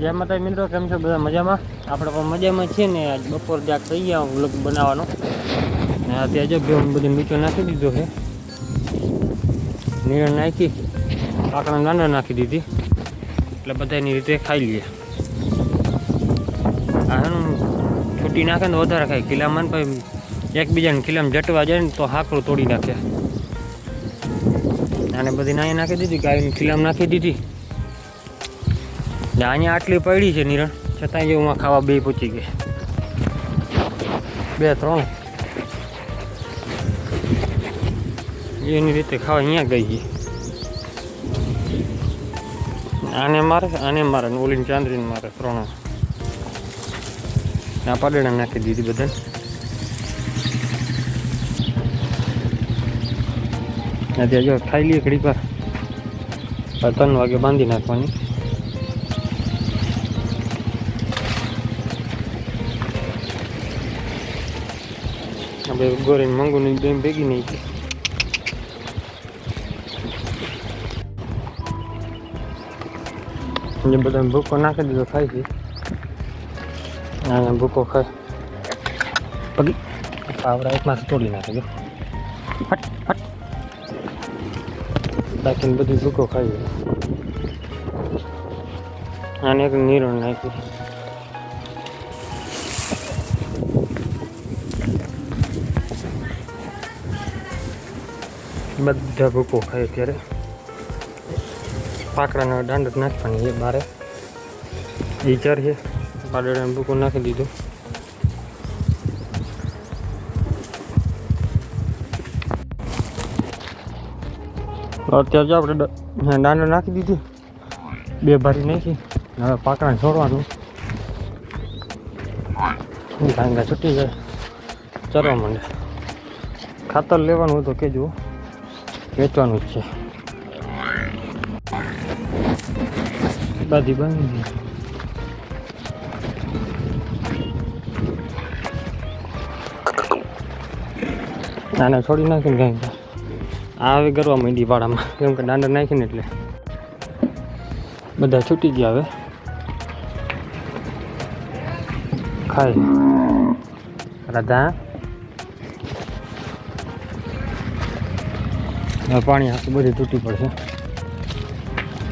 જય માતા મિત્રો, કેમ છો બધા મજામાં? આપણે પણ મજામાં છીએ ને, આજ બપોર ત્યાં થઈ ગયા વ્લોગ બનાવવાનો. ને અત્યારે જો ઘઉં બધું મીઠો નાખી દીધો છે. નીરણ નાખી, કાકડા નાના નાખી દીધી. એટલે બધાની રીતે ખાઈ લઈએ. આ છૂટી નાખે ને વધારે ખાય. કિલ્લામાં પછી એકબીજાને કિલ્લામાં જટવા જાય ને તો હાકડું તોડી નાખે. આને બધી નાઈ નાખી દીધી ગાયને ખીલામાં નાખી દીધી. ને અહીંયા આટલી પડી છે નિરણ. છતાં જેવું ખાવા બે પૂછી ગઈ બે, ત્રણ. એની રીતે ખાવા અહીંયા ગઈ છે. આને મારે આને મારે, ઓલીને ચાંદરીને મારે, ત્રણ. આ પાડેડા નાખી દીધી બધાને. ત્યાં જો ખાઈ લઈએ ઘડી પર ત્રણ વાગે બાંધી નાખવાની. આપણે ગોરીને મંગુની બેન ભેગી નહીં છે જે બધા ભૂકો નાખી દીધો ખાય છે અને ભૂકો ખાય પગી આવડા એકમાં તોડી નાખે જો હટ હટ બાકી બધું ભૂકો ખાઈ આને એક નીરણ નાખ્યું બધા ભૂકો ખાય ત્યારે પાકડાનો દાંડ નાખવાની એ બારે. એ ચર છે. પાડોડાને ભૂકો નાખી દીધું. અત્યારે જો આપણે દાંડ નાખી દીધી. બે ભારી નાખી. હવે પાકડાને છોડવાનું. ગાંગા છૂટી જાય. ચરવા માંડે. ખાતર લેવાનું તો કેજો. વેચવાનું જ છે. બાધી બની. આને છોડી નાખીને કાંઈક આ હવે કરવા માંડી વાડામાં. કેમ કે દાંડા નાખીને એટલે. બધા છૂટી ગયા હવે. ખાય. રાધા. પાણી આખું બધું તૂટી પડશે.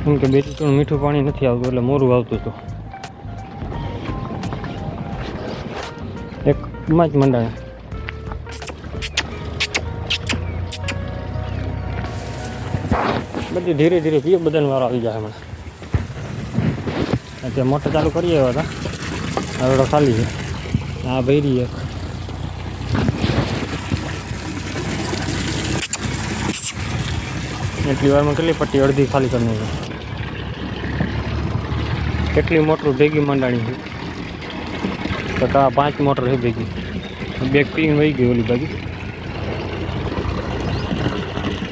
કેમ કે બે ત્રણ મીઠું પાણી નથી આવતું, એટલે મોરું આવતું હતું. એકમાં જ મંડાણે. બધી ધીરે ધીરે પીએ, બધાને વારો આવી જાય હમણાં. અત્યારે મોટર ચાલુ કરીએ હતા. હવે ખાલી છે. આ ભરી એક. એટલી વારમાં કેટલી પટ્ટી અડધી ખાલી કરી નાખી? કેટલી મોટર ભેગી મંડાણી છે. તો આ પાંચ મોટર છે ભેગી. બેગ પીને વહી ગઈ ઓલી બાજુ.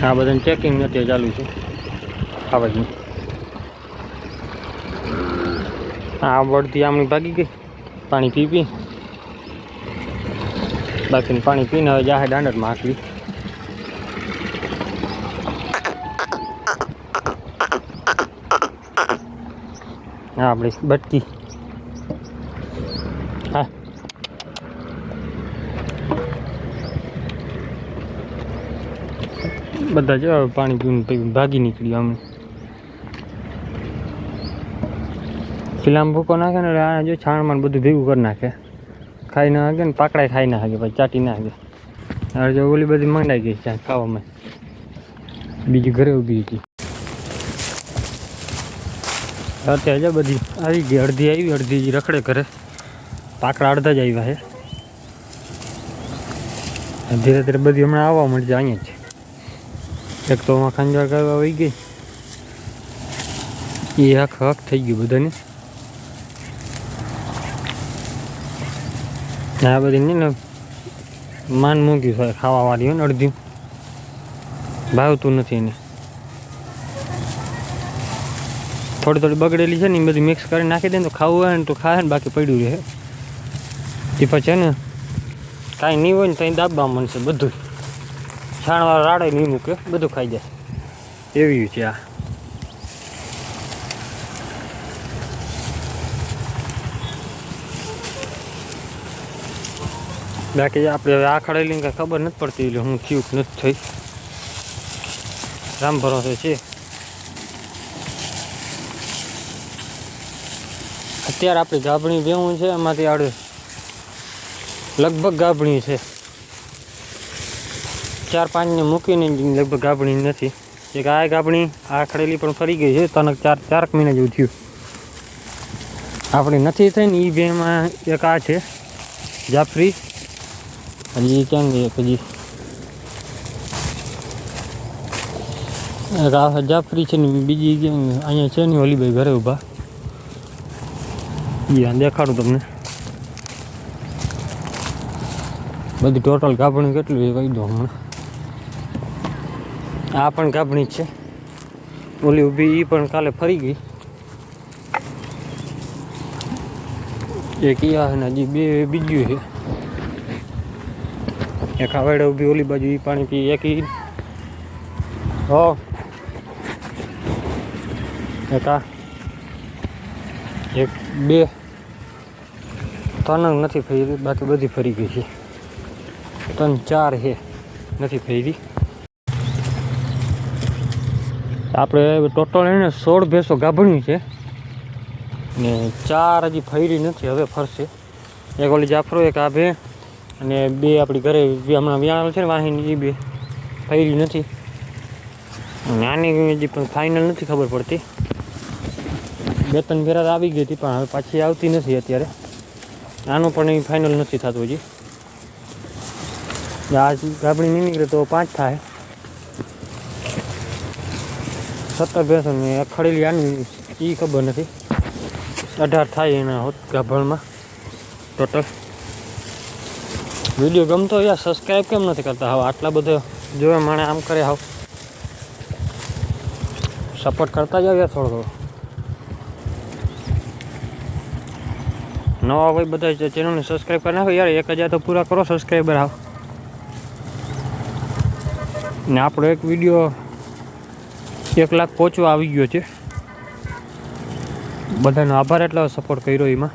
આ બધાને ચેકિંગ અત્યારે ચાલુ છે. ખાવાની આ વળતી આમની ભાગી ગઈ. પાણી પી પી. બાકીનું પાણી પીને હવે જાહે દાંડરમાં આટલી હા આપણી બટકી હા બધા જો હવે પાણી પીને પીને ભાગી નીકળ્યું અમે ખીલામ ભૂકો નાખે ને એટલે આ જો છાણમાં ને બધું ભેગું કરી નાખે ખાઈ ના હાગે ને પાકડાય ખાઈ ના હાગે પછી ચાટી ના હાગે હવે જો ઓલી બધી મંડાઈ ગઈ છે ખાવામાં બીજી ઘરે ઊભી હતી અત્યારે જ બધી. આવી ગઈ, અડધી આવી, અડધી રખડે ઘરે. પાકડા અડધા જ આવ્યા છે. ધીરે ધીરે બધી હમણાં આવવા મળશે અહીંયા જ. એક તો આમાં ખંજવાળ કરવા વહી ગઈ. એ હક હક થઈ ગયું બધાને. આ બધી ને માન મૂક્યું છે ખાવા વાળી હોય ને અડધી ભાવતું નથી એને. થોડી થોડી બગડેલી છે ને એ બધી મિક્સ કરી નાખી દે ને તો ખાવું હોય ને તો ખાય ને બાકી પડ્યું રહે. એ પછી ને કાંઈ નહીં હોય ને ત્યાં દાબવા મળશે બધું છાણવાળો રાડે નહીં મૂકે બધું ખાઈ જાય. એવી છે આ. બાકી આપણે હવે આ ખડેલી કાંઈ ખબર નથી પડતી એટલે હું થયું નથી થઈ. રામ ભરોસે છે. અત્યારે આપણી ગાભણી બેવું છે, એમાંથી આડે લગભગ ગાભણી છે. ચાર પાંચને મૂકીને લગભગ ગાભણી નથી. એક આ ગાભણી, આ પણ ફરી ગઈ છે, તનક ચાર ચારક મહિના જેવું થયું. આપણી નથી થઈ ને એ બેમાં એક આ છે, જાફરી. હજી ક્યાં ગઈ પછી જાફરી છે ને બીજી અહીંયા છે ને ઓલીભાઈ ઘરે ઊભા. આ દેખાડું તમને. બધી ટોટલ ગાભણી કેટલી છે કહી દો હમણાં. આ પણ ગાભણી જ છે. ઓલી ઊભી એ પણ કાલે ફરી ગઈ. એક ઈ આ હજી બે બીજું છે. એક આવેડે ઊભી ઓલી બાજુ એ પાણી પી એક ઈ. હો. એક આ. એક બે. ત્રણ નથી ફરી, બાકી બધી ફરી ગઈ છે. ત્રણ ચાર છે, નથી ફરી. આપણે ટોટલ એને સોળ ભેંસો ગાભણ્યું છે. ને ચાર હજી ફરી નથી, હવે ફરશે. એક ઓલી જાફરો, એક આ બે અને બે આપણી ઘરે હમણાં વ્યાણ છે ને, વાહિની, એ બે ફરી નથી. નાની હજી પણ ફાઇનલ નથી ખબર પડતી. બે ત્રણ ફેરા આવી ગઈ હતી, પણ હવે પાછી આવતી નથી અત્યારે. આનું પણ એ ફાઇનલ નથી થતું હજી. આજ ગાબડી નહીં નીકળે તો પાંચ થાય. સત્તર ભેંસો ને અખડેલી આની એ ખબર નથી. અઢાર થાય એના હોત ગાભણમાં ટોટલ વીડિયો ગમતો યાર સબસ્ક્રાઈબ કેમ નથી કરતા? હવે આટલા બધા જોવે માણે આમ કરે હાવ. સપોર્ટ કરતા જાવ યાર થોડો થોડો. નવા હોય બધા ચેનલને સબસ્ક્રાઈબ કરી નાખો. યાર, એક હજાર તો પૂરા કરો સબસ્ક્રાઈબર આવ ને આપણો એક વીડિયો એક લાખ પહોંચવા આવી ગયો છે. બધાનો આભાર એટલો સપોર્ટ કર્યો એમાં.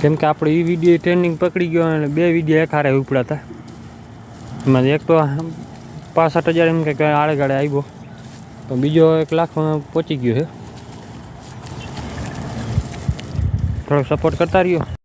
કેમ કે આપણે એ વીડિયો ટ્રેન્ડિંગ પકડી ગયો અને બે વીડિયો એક હારે ઉપડાતા. એમાં એક તો પાસઠ હજાર એમ કે આડે ગાડે આવ્યો તો બીજો એક લાખ પહોંચી ગયો છે. થોડોક સપોર્ટ કરતા રહ્યો